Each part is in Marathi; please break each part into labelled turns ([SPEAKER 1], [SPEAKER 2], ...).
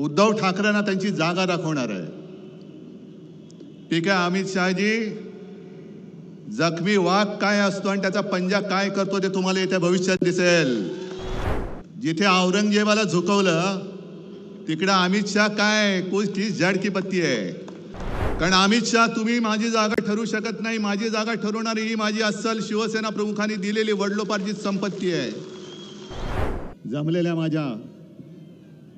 [SPEAKER 1] उद्धव ठाकरेंना त्यांची जागा दाखवणार आहे. ठीक आहे अमित शहाजी? जखमी वाघ काय असतो आणि त्याचा पंजा काय करतो ते तुम्हाला येत्या भविष्यात दिसेल. जिथे औरंगजेबाला झुकवलं तिकडे अमित शहा काय? कुछ तीस झाड की पत्ती आहे. कारण अमित शहा तुम्ही माझी जागा ठरू शकत नाही. माझी जागा ठरवणारी ही माझी अस्सल शिवसेना प्रमुखांनी दिलेली वडलोपार्जित संपत्ती आहे. जमलेल्या माझ्या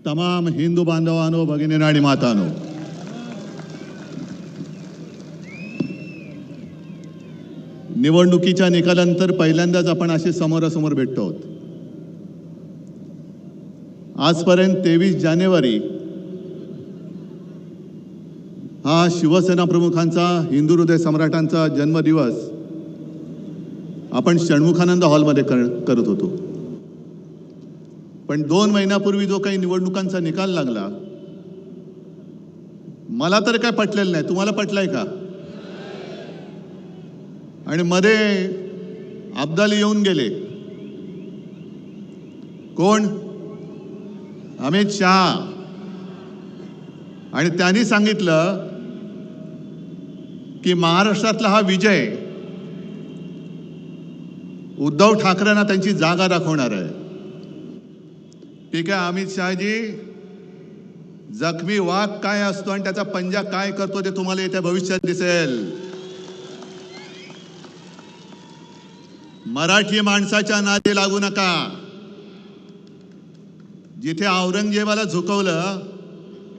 [SPEAKER 1] तमाम हिंदू बांधवांनो भगिनीनो आणि मातानो. निवडणुकीच्या निकालानंतर पहिल्यांदाच आपण असे समोरासमोर भेटतो आहोत. आजपर्यंत तेवीस जानेवारी हा शिवसेना प्रमुखांचा हिंदू हृदय सम्राटांचा जन्मदिवस आपण षण्मुखानंद हॉलमध्ये कर करत होतो. पण दोन महिन्यापूर्वी जो काही निवडणुकांचा निकाल लागला मला तर काय पटलेलं नाही. तुम्हाला पटलाय का? आणि मध्ये अब्दाली येऊन गेले. कोण? अमित शहा. आणि त्यांनी सांगितलं की महाराष्ट्रातला हा विजय उद्धव ठाकरेंना त्यांची जागा दाखवणार आहे. ठीक आहे अमित शहाजी? जखमी वाघ काय असतो आणि त्याचा पंजा काय करतो ते तुम्हाला येत्या भविष्यात दिसेल. मराठी माणसाच्या नादी लागू नका. जिथे औरंगजेबाला झुकवलं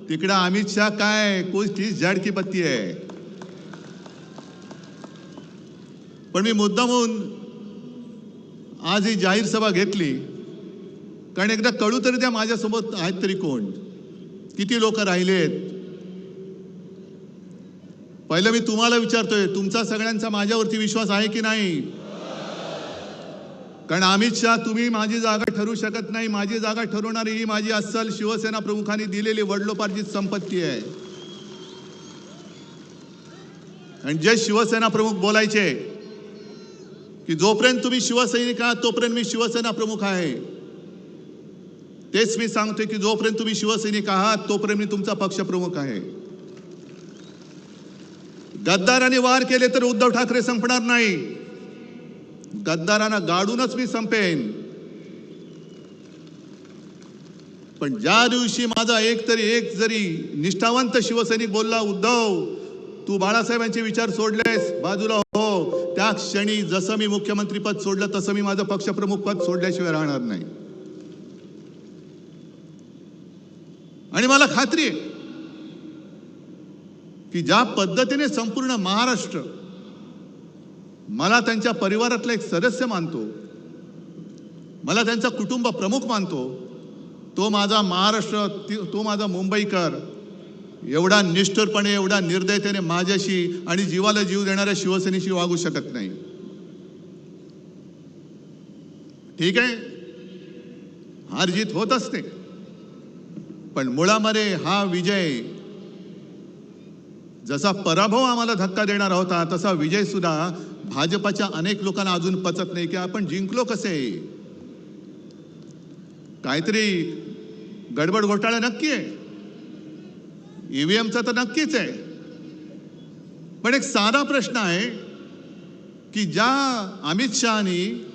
[SPEAKER 1] तिकडे अमित शहा काय? कुछ तीस झाड की पत्ती आहे. पण मी मुद्दामून आज ही जाहीर सभा घेतली. कारण एकदा कळू तरी त्या माझ्यासोबत आहेत तरी कोण? किती लोक राहिलेत? पहिलं मी तुम्हाला विचारतोय तुमचा सगळ्यांचा माझ्यावरती विश्वास आहे की नाही? कारण अमित शहा तुम्ही माझी जागा ठरू शकत नाही. माझी जागा ठरवणारी ही माझी अस्सल शिवसेना प्रमुखांनी दिलेली वडलोपार्जित संपत्ती आहे. आणि जे शिवसेना प्रमुख बोलायचे की जोपर्यंत तुम्ही शिवसैनिक आहात तोपर्यंत मी शिवसेना प्रमुख आहे. तेच मी सांगतोय की जोपर्यंत तुम्ही शिवसैनिक आहात तोपर्यंत मी तुमचा पक्षप्रमुख आहे. गद्दाराने वार केले तर उद्धव ठाकरे संपणार नाही. गद्दारांना गाडूनच मी संपेन. पण ज्या दिवशी माझा एक तरी एक जरी निष्ठावंत शिवसैनिक बोलला उद्धव तू बाळासाहेबांचे विचार सोडलेस बाजूला हो. त्या क्षणी जसं मी मुख्यमंत्री पद सोडलं तसं मी माझं पक्षप्रमुख पद सोडल्याशिवाय राहणार नाही. आणि मला खात्री आहे की ज्या पद्धतीने संपूर्ण महाराष्ट्र मला त्यांच्या परिवारातला एक सदस्य मानतो मला त्यांचा कुटुंब प्रमुख मानतो तो माझा महाराष्ट्र ती- तो माझा मुंबईकर एवढा निष्ठुरपणे एवढा निर्दयतेने माझ्याशी आणि जीवाला जीव देणाऱ्या शिवसेनेशी वागू शकत नाही. ठीक आहे? हार जीत होत असते पण मुळामध्ये हा विजय जसा पराभव आम्हाला धक्का देणारा होता तसा विजय सुद्धा भाजपाच्या अनेक लोकांना अजून पचत नाही की आपण जिंकलो कसे? काहीतरी गडबड घोटाळा नक्की आहे. ईव्हीएमचा तर नक्कीच आहे. पण एक साधा प्रश्न आहे की ज्या अमित शहानी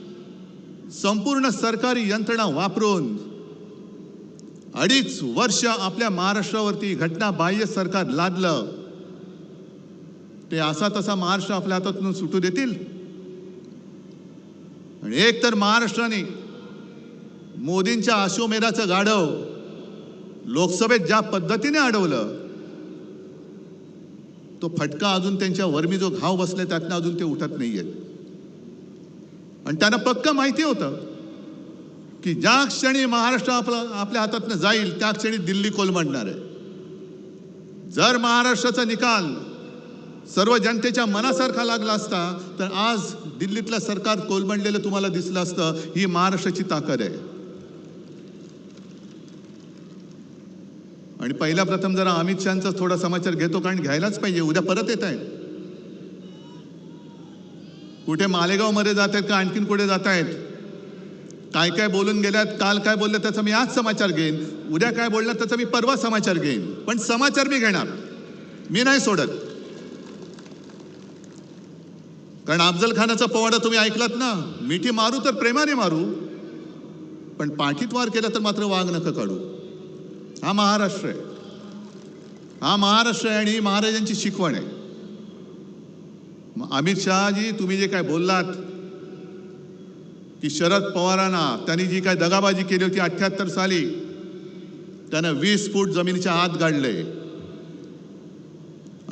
[SPEAKER 1] संपूर्ण सरकारी यंत्रणा वापरून अडीच वर्ष आपल्या महाराष्ट्रावरती घटना बाह्य सरकार लादलं. ते असा तसा महाराष्ट्र आपल्या हातातून सुटू देतील. आणि एक तर महाराष्ट्राने मोदींच्या अश्वमेधाचं गाढव लोकसभेत ज्या पद्धतीने अडवलं तो फटका अजून त्यांच्या वर्मी जो घाव बसलाय त्यातनं अजून ते उठत नाही आहेत आणि त्यांना पक्क माहिती होतं. की ज्या क्षणी महाराष्ट्र आपला आपल्या हातातनं जाईल त्या क्षणी दिल्ली कोलमडणार आहे. जर महाराष्ट्राचा निकाल सर्व जनतेच्या मनासारखा लागला असता तर आज दिल्लीतलं सरकार कोलमडलेलं तुम्हाला दिसलं असतं ही महाराष्ट्राची ताकद आहे. आणि पहिल्या प्रथम जरा अमित शहाचा थोडा समाचार घेतो कारण घ्यायलाच पाहिजे उद्या परत येत आहेत. कुठे मालेगावमध्ये जात आहेत का आणखीन कुठे जात आहेत? काय काय बोलून गेल्यात काल काय बोललं त्याचा मी आज समाचार घेईन उद्या काय बोललं त्याचा मी परवा समाचार घेईन. पण समाचार मी घेणार. मी नाही सोडत. कारण अफजल खानाचा पोवाडा तुम्ही ऐकलात ना मिठी मारू तर प्रेमाने मारू पण पाठीत वार केला तर मात्र वाघ नका काढू. हा महाराष्ट्र आहे. हा महाराष्ट्र आहे आणि ही महाराजांची शिकवण आहे. अमित शहाजी तुम्ही जे काय बोललात की शरद पवारांना त्यांनी जी काय दगाबाजी केली होती अठ्याहत्तर साली त्यानं वीस फूट जमिनीच्या आत गाडले.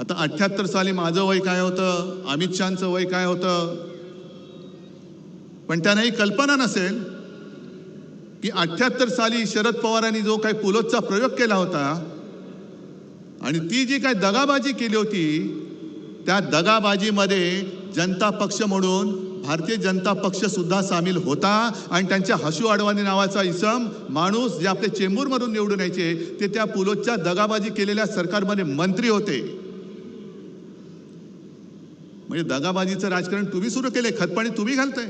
[SPEAKER 1] आता अठ्याहत्तर साली माझं वय काय होतं अमित शहाचं वय काय होतं? पण त्यांना ही कल्पना नसेल की अठ्याहत्तर साली शरद पवारांनी जो काही पुलोचा प्रयोग केला होता आणि ती जी काय दगाबाजी केली होती त्या दगाबाजीमध्ये जनता पक्ष म्हणून भारतीय जनता पक्ष सुद्धा सामील होता आणि त्यांच्या हशू अडवाणी नावाचा इसम माणूस जे आपले चेंबूरमधून निवडून यायचे ते त्या पुलोच्या दगाबाजी केलेल्या सरकारमध्ये मंत्री होते. म्हणजे दगाबाजीचं राजकारण तुम्ही सुरू केले खतपाणी तुम्ही घालताय.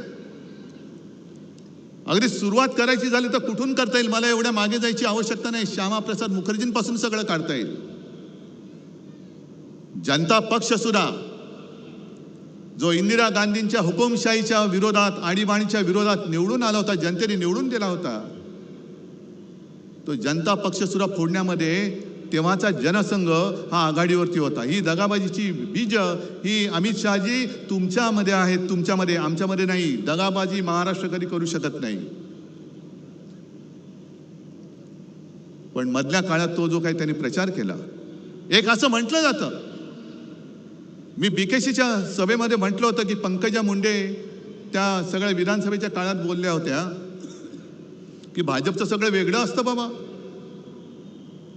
[SPEAKER 1] अगदी सुरुवात करायची झाली तर कुठून करता येईल? मला एवढ्या मागे जायची आवश्यकता नाही. श्यामाप्रसाद मुखर्जींपासून सगळं काढता येईल. जनता पक्ष सुद्धा जो इंदिरा गांधींच्या हुकुमशाहीच्या विरोधात आणीबाणीच्या विरोधात निवडून आला होता जनतेने निवडून दिला होता तो जनता पक्ष सुद्धा फोडण्यामध्ये तेव्हाचा जनसंघ हा आघाडीवरती होता. ही दगाबाजीची बीज ही अमित शहाजी तुमच्यामध्ये आहेत तुमच्यामध्ये आमच्यामध्ये नाही. दगाबाजी महाराष्ट्र कधी करू शकत नाही. पण मधल्या काळात तो जो काही त्यांनी प्रचार केला एक असं म्हटलं जातं मी बीकेसीच्या सभेमध्ये म्हटलं होतं की पंकजा मुंडे त्या सगळ्या विधानसभेच्या काळात बोलल्या होत्या की भाजपचं सगळं वेगळं असतं बाबा.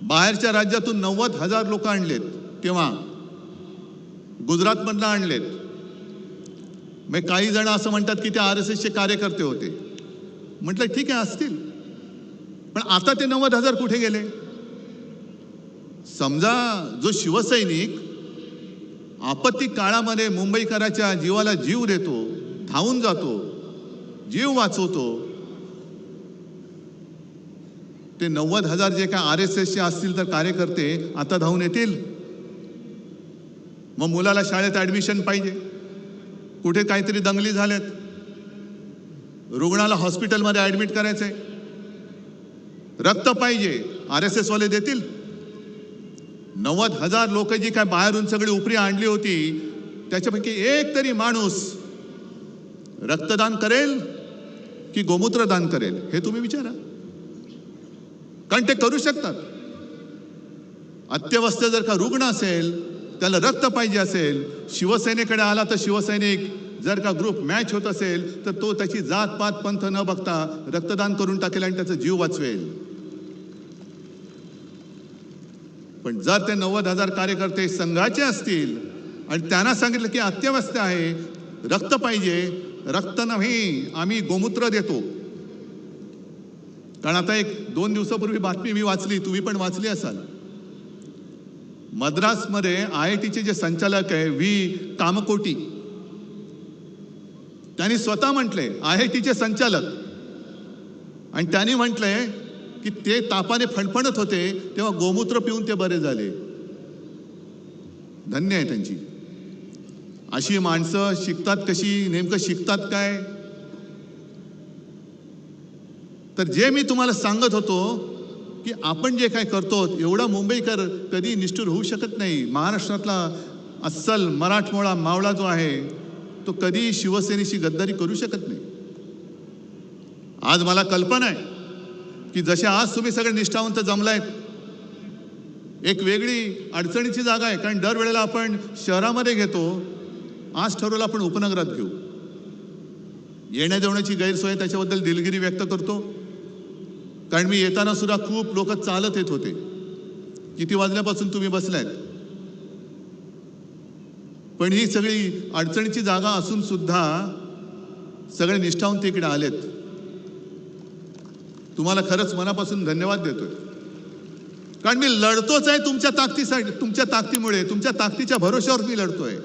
[SPEAKER 1] बाहेरच्या राज्यातून नव्वद हजार लोक आणलेत तेव्हा. गुजरातमधनं आणलेत. मग काही जण असं म्हणतात की ते आर एस एसचे कार्यकर्ते होते. म्हटलं ठीक आहे असतील. पण आता ते नव्वद हजार कुठे गेले? समजा जो शिवसैनिक आपत्ती काळामध्ये मुंबईकराच्या जीवाला जीव देतो धावून जातो जीव वाचवतो. ते नव्वद हजार जे काय आर एस एसचे असतील तर कार्यकर्ते आता धावून येतील. मग मुलाला शाळेत ॲडमिशन पाहिजे. कुठे काहीतरी दंगली झाल्यात रुग्णाला हॉस्पिटलमध्ये ॲडमिट करायचं आहे रक्त पाहिजे. आर एस एसवाले देतील. नव्वद हजार लोक जी काय बाहेरून सगळी उपरी आणली होती त्याच्यापैकी एक तरी माणूस रक्तदान करेल की गोमूत्र दान करेल हे तुम्ही विचारा. कारण ते करू शकतात. अत्यवस्थ जर का रुग्ण असेल त्याला रक्त पाहिजे असेल शिवसेनेकडे आला तर शिवसैनिक जर का ग्रुप मॅच होत असेल तर तो त्याची जात पात पंथ न बघता रक्तदान करून टाकेल आणि त्याचा जीव वाचवेल. पण जर ते नव्वद हजार कार्यकर्ते संघाचे असतील आणि त्यांना सांगितलं की अत्यवस्थ आहे रक्त पाहिजे रक्त नाही आम्ही गोमूत्र देतो. कारण आता एक दोन दिवसापूर्वी बातमी मी वाचली तुम्ही पण वाचली असाल. मद्रासमध्ये आय आय टीचे जे संचालक आहे व्ही कामकोटी त्यांनी स्वतः म्हटले आय आय टीचे संचालक. आणि त्यांनी म्हटलंय की ते तापाने फणफणत होते तेव्हा गोमूत्र पिऊन ते बरे झाले. धन्य आहे त्यांची. अशी माणसं शिकतात कशी नेमकं शिकतात काय? तर जे मी तुम्हाला सांगत होतो की आपण जे काय करतो एवढा मुंबईकर कधी निष्ठुर होऊ शकत नाही. महाराष्ट्रातला अस्सल मराठमोळा मावळा जो आहे तो कधी शिवसेनेशी गद्दारी करू शकत नाही. आज मला कल्पना आहे की जसे आज तुम्ही सगळे निष्ठावंत जमलाय एक वेगळी अडचणीची जागा आहे. कारण दरवेळेला आपण शहरामध्ये घेतो आज ठरवलं आपण उपनगरात घेऊ. येण्या जेवण्याची गैरसोय त्याच्याबद्दल दिलगिरी व्यक्त करतो. कारण मी येताना सुद्धा खूप लोक चालत येत होते. किती वाजल्यापासून तुम्ही बसलायत? पण ही सगळी अडचणीची जागा असून सुद्धा सगळे निष्ठावंत इकडे आलेत. तुम्हाला खरंच मनापासून धन्यवाद देतोय. कारण मी लढतोच आहे तुमच्या ताकदीसाठी तुमच्या ताकदीमुळे तुमच्या ताकदीच्या भरोश्यावर मी लढतोय.